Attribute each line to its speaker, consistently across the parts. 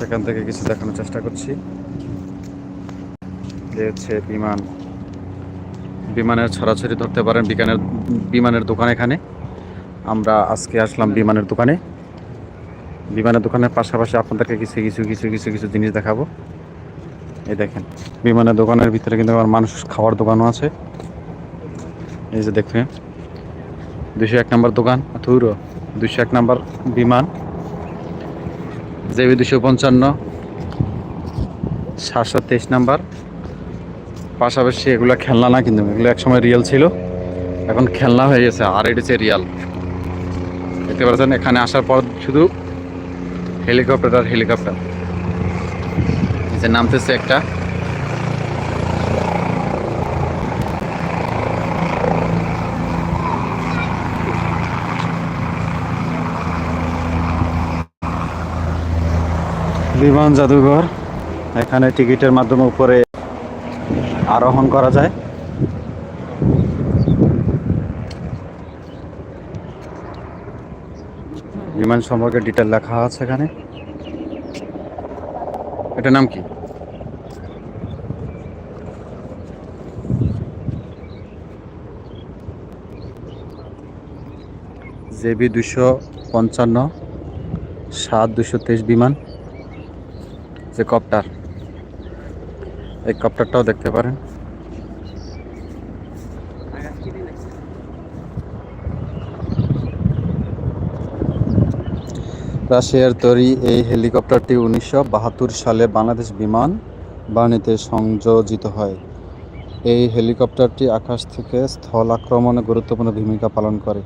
Speaker 1: সেখান থেকে কিছু দেখানোর চেষ্টা করছি। যে হচ্ছে বিমান। বিমানের ছড়াছড়ি ধরতে পারেন বিজ্ঞানের বিমানের দোকান এখানে। আমরা আজকে আসলাম বিমানের দোকানে। বিমানের দোকানের পাশাপাশি আপনাদেরকে কিছু কিছু কিছু কিছু কিছু জিনিস দেখাবো। এই দেখেন, বিমানের দোকানের ভিতরে কিন্তু আমার মানুষ খাওয়ার দোকানও আছে। এই যে দেখবেন দুশো এক নম্বর দোকান থুরো দুশো এক নম্বর বিমান। জেবি দুশো পঞ্চান্ন, সাতশো তেইশ নাম্বার। পাশাপাশি এগুলো খেলনা না, কিন্তু এগুলো একসময় রিয়েল ছিল। এখন খেলনা হয়ে গেছে, আর এটা হচ্ছে রিয়াল দেখতে পাচ্ছেন, এখানে আসার পর শুধু হেলিকপ্টার আর হেলিকপ্টার যে নামতেছে একটা। বিমান জাদুঘর। এখানে টিকিটের মাধ্যমে উপরে আরোহণ করা যায়। বিমান সম্পর্কে ডিটেল লেখা আছে এখানে। এটার নাম কি? জেবি দুশো পঞ্চান্ন, সাত দুশো তেইশ বিমান। যে কপ্টার এই কপ্টারটাও দেখতে পারেন। রাশিয়ার তৈরি এই হেলিকপ্টারটি উনিশশো বাহাত্তর সালে বাংলাদেশ বিমান বাহিনীতে সংযোজিত হয়। এই হেলিকপ্টারটি আকাশ থেকে স্থল আক্রমণে গুরুত্বপূর্ণ ভূমিকা পালন করে।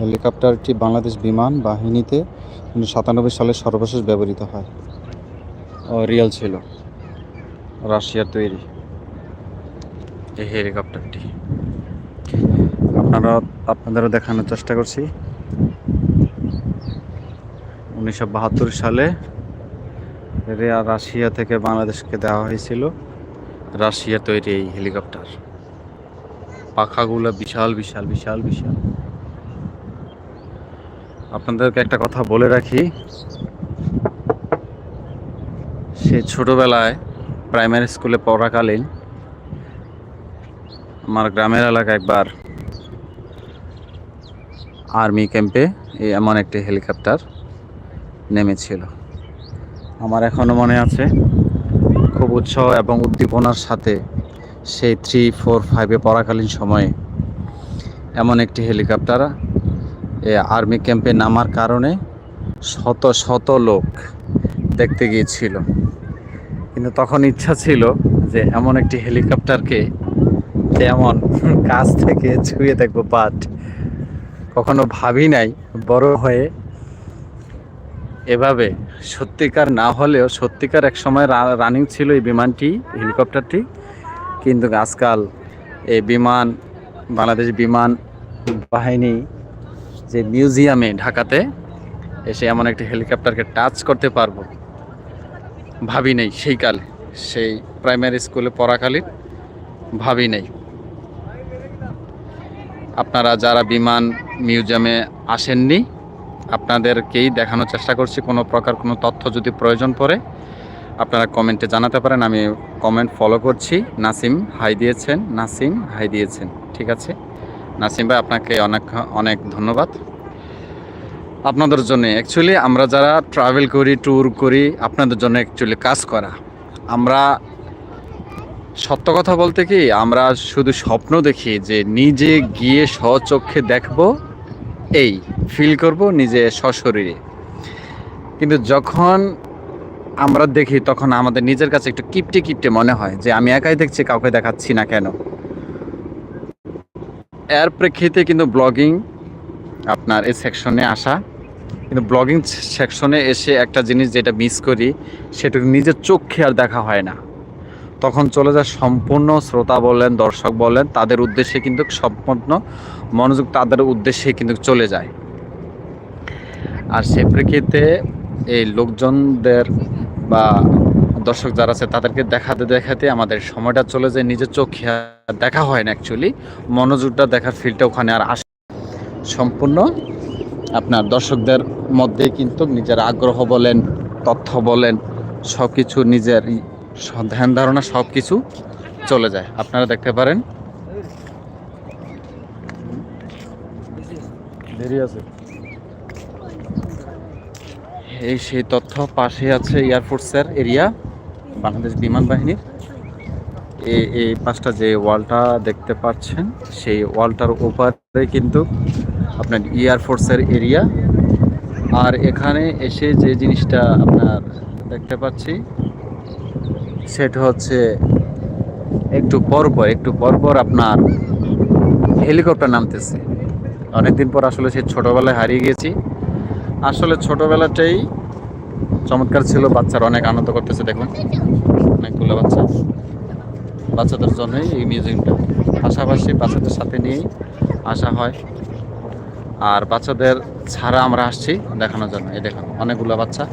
Speaker 1: হেলিকপ্টারটি বাংলাদেশ বিমান বাহিনীতে উনিশশো সাতানব্বই সালে সর্বশেষ ব্যবহৃত হয়। রিয়েল ছিল। রাশিয়ার তৈরি। এই হেলিকপ্টারটি আপনারা আপনাদেরও দেখানোর চেষ্টা করছি। উনিশশো বাহাত্তর সালে রাশিয়া থেকে বাংলাদেশকে দেওয়া হয়েছিল। রাশিয়া তৈরি এই হেলিকপ্টার পাখাগুলো বিশাল বিশাল বিশাল বিশাল। আপনাদেরকে একটা কথা বলে রাখি। সে ছোটবেলায় প্রাইমারি স্কুলে পড়াকালীন আমার গ্রামের এলাকায় একবার আর্মি ক্যাম্পে এমন একটি হেলিকপ্টার নেমেছিল। আমার এখনও মনে আছে, খুব উৎসাহ এবং উদ্দীপনার সাথে সেই থ্রি ফোর ফাইভে পড়াকালীন সময়ে এমন একটি হেলিকপ্টার আর্মি ক্যাম্পে নামার কারণে শত শত লোক দেখতে গিয়েছিল। কিন্তু তখন ইচ্ছা ছিল যে এমন একটি হেলিকপ্টারকে তেমন কাছ থেকে ছুঁয়ে দেখব বাট কখনো ভাবি নাই বড় হয়ে এভাবে। সত্যিকার না হলেও সত্যিকার এক সময় রানিং ছিল এই বিমানটি, হেলিকপ্টারটি। কিন্তু আজকাল এই বিমান, বাংলাদেশ বিমান বাহিনী যে মিউজিয়ামে ঢাকাতে এসে এমন একটি হেলিকপ্টারকে টাচ করতে পারব। ভাবি নেই, সেই কালে। সেই প্রাইমারি স্কুলে পড়াকালীন ভাবি নেই। আপনারা যারা বিমান মিউজিয়ামে আসেননি, আপনাদেরকেই দেখানোর চেষ্টা করছি। কোনো প্রকার কোনো তথ্য যদি প্রয়োজন পড়ে, আপনারা কমেন্টে জানাতে পারেন। আমি কমেন্ট ফলো করছি। নাসিম হাই দিয়েছেন, নাসিম হাই দিয়েছেন। ঠিক আছে? নাসিম ভাই, আপনাকে অনেক অনেক ধন্যবাদ। আপনাদের জন্য। অ্যাকচুয়ালি আমরা যারা ট্রাভেল করি ট্যুর করি, আপনাদের জন্য অ্যাকচুয়ালি কাজ করা। আমরা সত্য কথা বলতে কি, আমরা শুধু স্বপ্ন দেখি যে নিজে গিয়ে স্বচক্ষে দেখব, এই ফিল করব নিজে সশরীরে। কিন্তু যখন আমরা দেখি, তখন আমাদের নিজের কাছে একটু কিপটে কিপটে মনে হয় যে আমি একাই দেখছি, কাউকে দেখাচ্ছি না কেন। এর প্রেক্ষিতে কিন্তু ব্লগিং আপনার এই সেকশনে আসা। কিন্তু ব্লগিং সেকশনে এসে একটা জিনিস যেটা মিস করি, সেটা নিজের চোখে আর দেখা হয় না। তখন চলে যায় সম্পূর্ণ শ্রোতা বলেন, দর্শক বলেন, তাদের উদ্দেশ্যে কিন্তু সম্পূর্ণ মনোযোগ তাদের উদ্দেশ্যে কিন্তু চলে যায়। আর সে প্রেক্ষিতে এই লোকজনদের বা দর্শক যারা আছে, তাদেরকে দেখাতে দেখাতে আমাদের সময়টা চলে যায়। নিজের চোখে দেখা হয় না অ্যাকচুয়ালি মনোযোগটা দেখার ফিলটা ওখানে আর আসে সম্পূর্ণ। আপনার দর্শকদের মধ্যে কিন্তু নিজের আগ্রহ বলেন তথ্য বলেন সব কিছু নিজের ধ্যান ধারণা সব কিছু চলে যায়। আপনারা দেখতে পারেন। দেরি আছে। এই সেই তথ্য পাশে আছে এয়ারফোর্সের এরিয়া বাংলাদেশ বিমান বাহিনীর। এই এই পাশটা যে ওয়ালটা দেখতে পাচ্ছেন সেই ওয়ালটার ওপারে কিন্তু আপনার এয়ারফোর্সের এরিয়া আর এখানে এসে যে জিনিসটা আপনার দেখতে পাচ্ছি, সেটা হচ্ছে একটু পরপর একটু পরপর আপনার হেলিকপ্টার নামতেছে। অনেকদিন পর আসলে সেই ছোটোবেলায় হারিয়ে গেছি। আসলে ছোটোবেলাটাই চমৎকার ছিল, বাচ্চারা অনেক আনন্দ করতেছে, দেখুন। অনেকগুলো বাচ্চা। বাচ্চাদের জন্যই এই মিউজিয়ামটা পাশাপাশি বাচ্চাদের সাথে নিয়েই আসা হয়। আর বাচ্চাদের ছাড়া আমরা আসছি দেখানোর জন্য। এই দেখুন, অনেকগুলো বাচ্চা।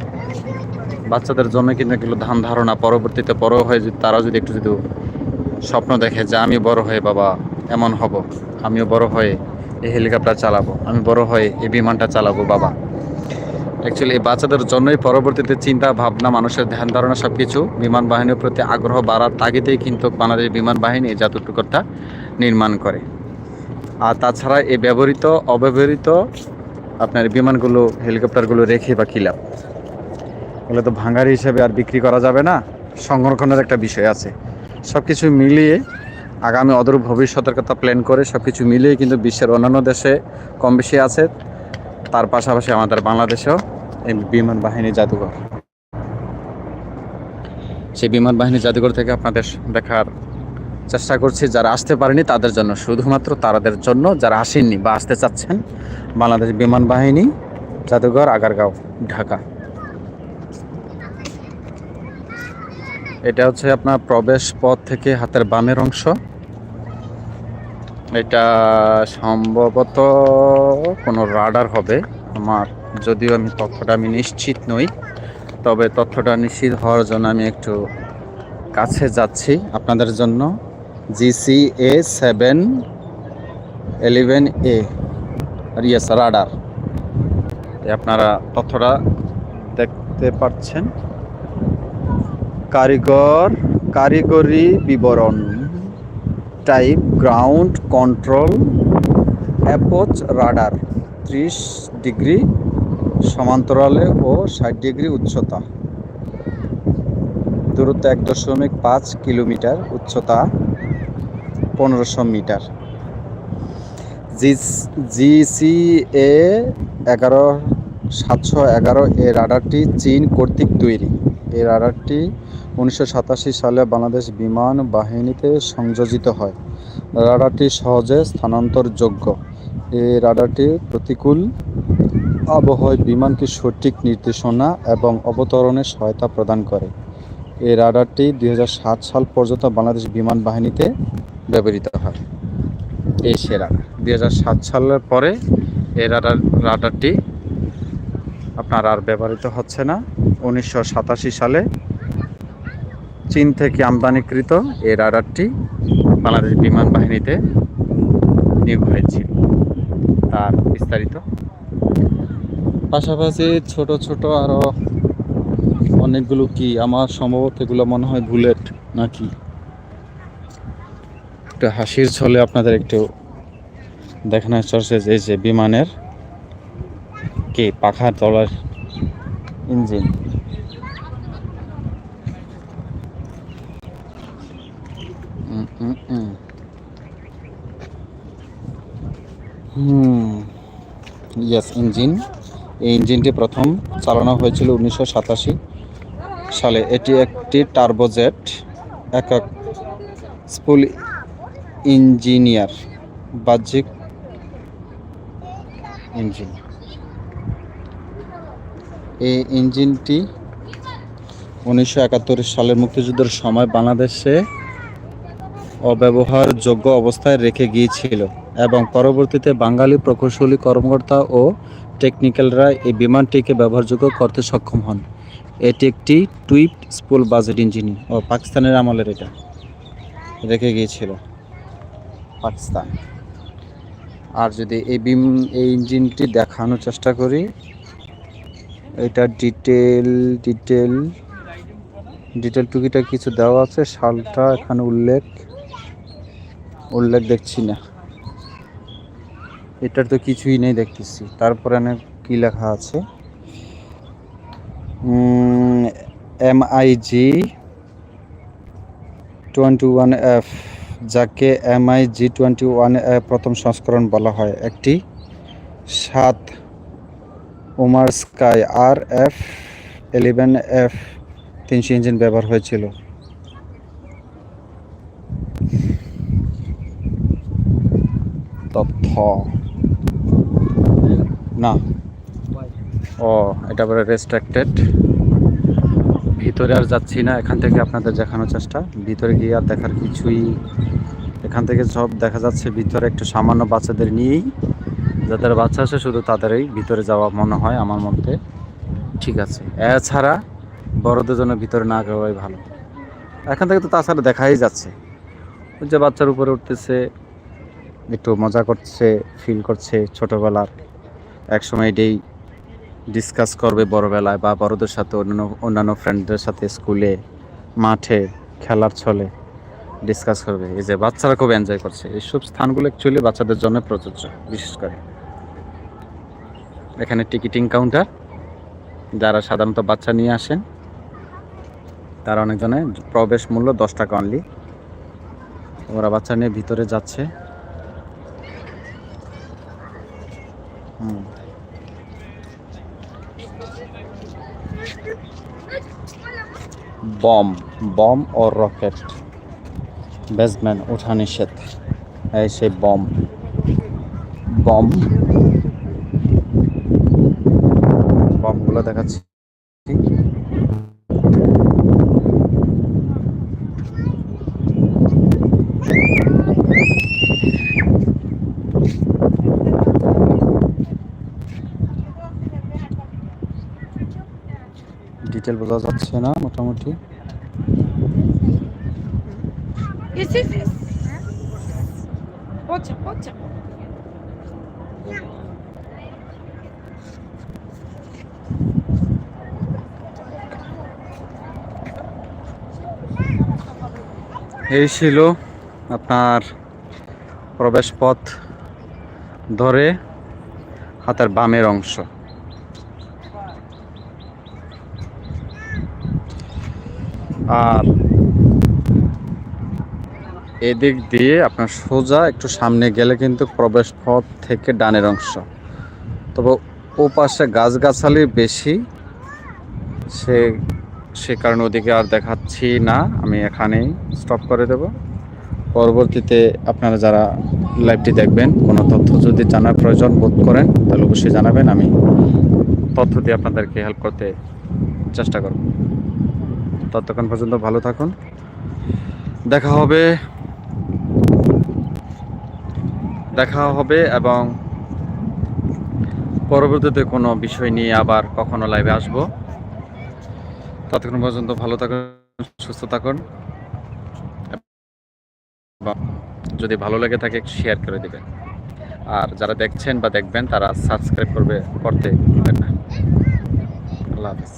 Speaker 1: বাচ্চাদের জন্য কিন্তু এগুলো ধান ধারণা, পরবর্তীতে বড় হয়ে যদি তারাও যদি একটু যদি স্বপ্ন দেখে যে আমি বড় হয়ে বাবা, এমন হব। আমিও বড় হয়ে এই হেলিকপ্টার চালাবো। আমি বড় হয়ে এই বিমানটা চালাবো বাবা। অ্যাকচুয়ালি এই বাচ্চাদের জন্যই পরবর্তীতে চিন্তা, ভাবনা, মানুষের ধ্যান ধারণা সব কিছু বিমান বাহিনীর প্রতি আগ্রহ বাড়ার তাগিদেই কিন্তু বাংলাদেশ বিমান বাহিনী এই জাদুটুকুরটা নির্মাণ করে। আর তাছাড়া এই ব্যবহৃত, অব্যবহৃত আপনার বিমানগুলো, হেলিকপ্টারগুলো রেখে বা কিলাম। এগুলো তো ভাঙারি হিসেবে আর বিক্রি করা যাবে না, সংরক্ষণের একটা বিষয় আছে। সব কিছু মিলিয়ে আগামী অদূর ভবিষ্যতের কথা প্ল্যান করে সব কিছু মিলিয়ে কিন্তু বিশ্বের অন্যান্য দেশে কম বেশি আছে। তার পাশাপাশি আমাদের বাংলাদেশেও এই বিমান বাহিনী জাদুঘর। সেই বিমান বাহিনী জাদুঘর থেকে আপনাদের দেখার চেষ্টা করছি যারা আসতে পারেনি তাদের জন্য। শুধুমাত্র তাদের জন্য যারা আসেননি বা আসতে চাচ্ছেন, বাংলাদেশ বিমান বাহিনী, জাদুঘর, আগারগাঁও, ঢাকা। এটা হচ্ছে আপনার প্রবেশ পথ থেকে হাতের বামের অংশ। এটা সম্ভবত কোনো রাডার হবে আমার, যদিও আমি তথ্যটা আমি নিশ্চিত নই, তবে তথ্যটা নিশ্চিত হওয়ার জন্য আমি একটু কাছে যাচ্ছি আপনাদের জন্য। GC A seven eleven A. R yes, radar. আপনারা তথ্যটা দেখতে পাচ্ছেন। কারিগর, কারিগরি বিবরণ, type, ground, control, approach, radar. ত্রিশ ডিগ্রি সমান্তরালে ও ষাট ডিগ্রি উচ্চতা। দূরত্ব এক দশমিক পাঁচ কিলোমিটার উচ্চতা। পনেরোশো মিটার। জি জিসি এ এগারো, সাতশো এগারো এ রাডারটি চীন কর্তৃক তৈরি। এই রাডারটি উনিশশো সাতাশি সালে বাংলাদেশ বিমান বাহিনীতে সংযোজিত হয়। রাডারটি সহজে স্থানান্তরযোগ্য। এই রাডারটি প্রতিকূল আবহাওয়ায় বিমানকে সঠিক নির্দেশনা এবং অবতরণে সহায়তা প্রদান করে। এই রাডারটি দুই হাজার সাত সাল পর্যন্ত বাংলাদেশ বিমান বাহিনীতে ব্যবহৃত হয়। এই সে রাডার দুই সালের পরে এই রাডার রাডারটি আপনার আর ব্যবহৃত হচ্ছে না। উনিশশো সাতাশি সালে চীন থেকে আমদানিকৃত এই রাডারটি বাংলাদেশ বিমান বাহিনীতে নিয়োগ হয়েছিল। তার বিস্তারিত। পাশাপাশি ছোট ছোট আরও অনেকগুলো কি আমার সম্ভবত এগুলো মনে হয় বুলেট নাকি? একটু হাসির ছলে আপনাদের একটু দেখানোর যে, এই যে বিমানের কি পাখার তলার ইঞ্জিন। Yes engine. এই ইঞ্জিনটি প্রথম চালানো হয়েছিল উনিশশো সাতাশি সালে। এটি একটি টার্বোজেট একক স্পুল ইঞ্জিনিয়ার, বাহ্যিক ইঞ্জিন। এই ইঞ্জিনটি উনিশশো একাত্তর সালের মুক্তিযুদ্ধের সময় বাংলাদেশে অব্যবহারযোগ্য অবস্থায় রেখে গিয়েছিল এবং পরবর্তীতে বাঙালি প্রকৌশলী কর্মকর্তা ও টেকনিক্যালরা এই বিমানটিকে ব্যবহারযোগ্য করতে সক্ষম হন। এটি একটি টুইপড স্পুল বাজেট ইঞ্জিন ও পাকিস্তানের আমলের এটা রেখে গিয়েছিল। পাকিস্তান। আর যদি এই বিম, এই ইঞ্জিনটি দেখানোর চেষ্টা করি, এটা ডিটেল ডিটেল ডিটেল টুকিটা কিছু দেওয়া আছে, সালটা এখানে উল্লেখ উল্লেখ দেখছি না। এটার তো কিছুই নেই দেখতেছি। তারপরে অনেক কি লেখা আছে? M I G twenty one F যাকে M I G twenty one প্রথম সংস্করণ বলা হয়, একটি সাত ওমার স্কাই আর এফ ইলেভেন এফ তিনশো ইঞ্জিন ব্যবহার হয়েছিল। তথ্য। না। ও, এটা বলে রেস্ট্রাক্টেড ভিতরে আর যাচ্ছি না, এখান থেকে আপনাদের দেখানোর চেষ্টা। ভিতরে গিয়ে আর দেখার কিছুই এখান থেকে সব দেখা যাচ্ছে, ভিতরে একটু সামান্য বাচ্চাদের নিয়েই। যাদের বাচ্চা আছে, শুধু তাদেরই ভিতরে যাওয়া মনে হয় আমার মধ্যে ঠিক আছে। এছাড়া বড়দের জন্য ভিতরে না যাওয়াই ভালো। এখান থেকে তো তাছাড়া দেখাই যাচ্ছে। ওই যে বাচ্চার উপরে উঠতেছে, একটু মজা করছে ফিল করছে ছোটোবেলার। একসময় এটাই ডিসকাস করবে বড়বেলায় বা বড়দের সাথে অন্যান্য অন্যান্য ফ্রেন্ডদের সাথে স্কুলে মাঠে, খেলার ছলে ডিসকাস করবে। এই যে বাচ্চারা খুব এনজয় করছে। এইসব স্থানগুলো অ্যাকচুয়ালি বাচ্চাদের জন্য প্রযোজ্য, বিশেষ করে। এখানে টিকিটিং কাউন্টার যারা সাধারণত বাচ্চা নিয়ে আসেন, তারা অনেকজনে প্রবেশ মূল্য দশ টাকা অনলি ওরা বাচ্চা নিয়ে ভিতরে যাচ্ছে। হুম। বম বম ও রকেট। বেসম্যান ওঠা নিষেধ। এই সেই বম। বম। বমগুলো দেখাচ্ছি। ডিটেল বোঝা যাচ্ছে না মোটামুটি. এই ছিল আপনার প্রবেশ পথ ধরে হাতের বামের অংশ। আর এদিক দিয়ে আপনার সোজা একটু সামনে গেলে কিন্তু প্রবেশ পথ থেকে ডানের অংশ। তবে ও পাশে গাছগাছালি বেশি। সে সে কারণে ওদিকে আর দেখাচ্ছি না। আমি এখানেই স্টপ করে দেব। পরবর্তীতে আপনারা যারা লাইভটি দেখবেন, কোনো তথ্য যদি জানার প্রয়োজন বোধ করেন, তাহলে অবশ্যই জানাবেন। আমি তথ্য দিয়ে আপনাদেরকে হেল্প করতে চেষ্টা করব। ততক্ষণ পর্যন্ত ভালো থাকুন। দেখা হবে দেখা হবে এবং পরবর্তীতে কোনো বিষয় নিয়ে আবার কখনো লাইভে আসব। ততক্ষণ পর্যন্ত ভালো থাকুন, সুস্থ থাকুন। যদি ভালো লেগে থাকে শেয়ার করে দিবেন। আর যারা দেখছেন বা দেখবেন, তারা সাবস্ক্রাইব করবে, করতে ভুলবেন না। আল্লাহ হাফিজ।